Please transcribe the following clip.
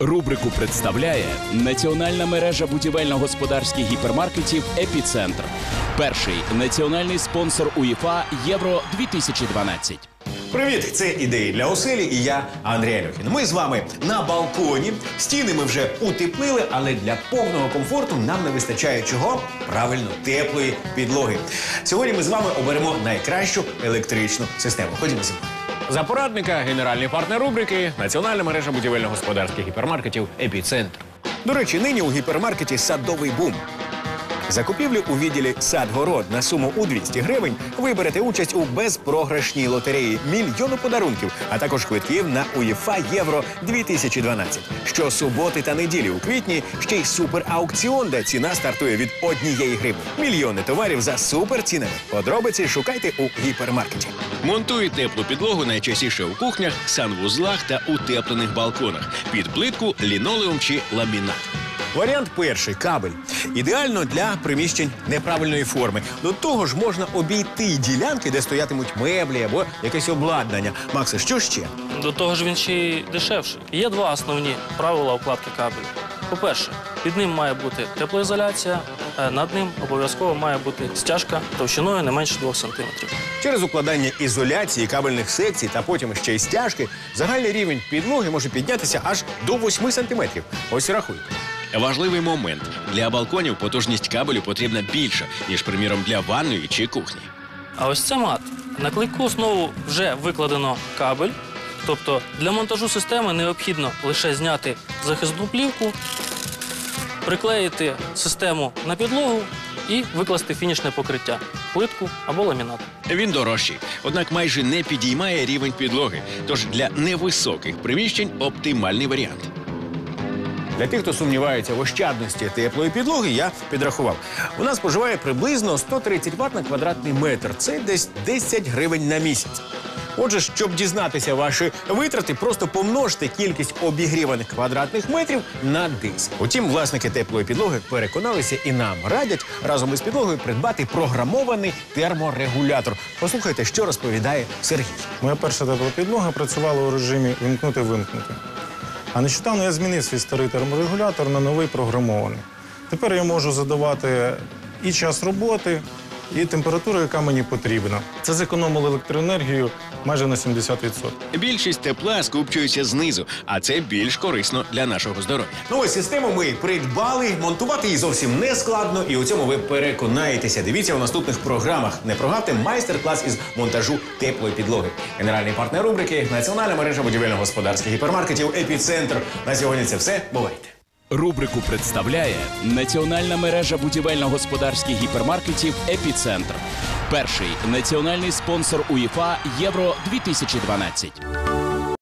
Рубрику представляє національна мережа будівельно-господарських гіпермаркетів Епіцентр. Перший національний спонсор УЄФА Євро 2012. Привіт, це ідеї для оселі і я Андрій Альохін. Ми з вами на балконі. Стіни ми вже утеплили, але для повного комфорту нам не вистачає чого? Правильно, теплої підлоги. Сьогодні ми з вами оберемо найкращу електричну систему. Ходімо зі мною. За порадника генеральний партнер рубрики Національна мережа будівельно-господарських гіпермаркетів Епіцентр. До речі, нині у гіпермаркеті садовий бум. Закупівлі у відділі сад-город на суму у 200 гривень ви берете участь у безпрограшній лотереї мільйону подарунків, а також квитків на УЄФА Євро 2012. Щосуботи та неділі у квітні ще й супераукціон, де ціна стартує від однієї гривні. Мільйони товарів за суперцінами. Подробиці шукайте у гіпермаркеті. Монтують теплу підлогу найчастіше у кухнях, санвузлах та утеплених балконах. Під плитку, лінолеум чи ламінат. Варіант перший кабель. Ідеально для приміщень неправильної форми. До того ж можна обійти ділянки, де стоятимуть меблі або якесь обладнання. Максе, що ще? До того ж він ще й дешевший. Є два основні правила укладки кабелю. По-перше, під ним має бути теплоізоляція, над ним обов'язково має бути стяжка товщиною не менше 2 см. Через укладання ізоляції кабельних секцій та потім ще й стяжки, загальний рівень підлоги може піднятися аж до 8 сантиметрів. Ось і рахуйте. Важливий момент для балконів потужність кабелю потрібна більша, ніж, приміром, для ванної чи кухні. А ось це мат. На клейку основу вже викладено кабель. Тобто для монтажу системи необхідно лише зняти захисну плівку, приклеїти систему на підлогу і викласти фінішне покриття плитку або ламінат. Він дорожчий, однак майже не підіймає рівень підлоги. Тож для невисоких приміщень оптимальний варіант. Для тих, хто сумнівається в ощадності теплої підлоги, я підрахував. Вона споживає приблизно 130 Вт на квадратний метр. Це десь 10 гривень на місяць. Отже, щоб дізнатися ваші витрати, просто помножте кількість обігріваних квадратних метрів на 10. Утім, власники теплої підлоги переконалися і нам радять разом із підлогою придбати програмований терморегулятор. Послухайте, що розповідає Сергій. Моя перша тепла підлога працювала у режимі вимкнути-вимкнути. А нещодавно я змінив свій старий терморегулятор на новий програмований. Тепер я можу задавати і час роботи, і температуру, яка мені потрібна. Це зекономило електроенергію майже на 70%. Більшість тепла скупчується знизу, а це більш корисно для нашого здоров'я. Ну ось систему ми придбали. Монтувати її зовсім не складно, і у цьому ви переконаєтеся. Дивіться у наступних програмах. Не прогавте майстер-клас із монтажу теплої підлоги. Генеральний партнер рубрики Національна мережа будівельно-господарських гіпермаркетів Епіцентр. На сьогодні це все. Бувайте. Рубрику представляє національна мережа будівельно-господарських гіпермаркетів Епіцентр. Перший національний спонсор УЄФА Євро 2012.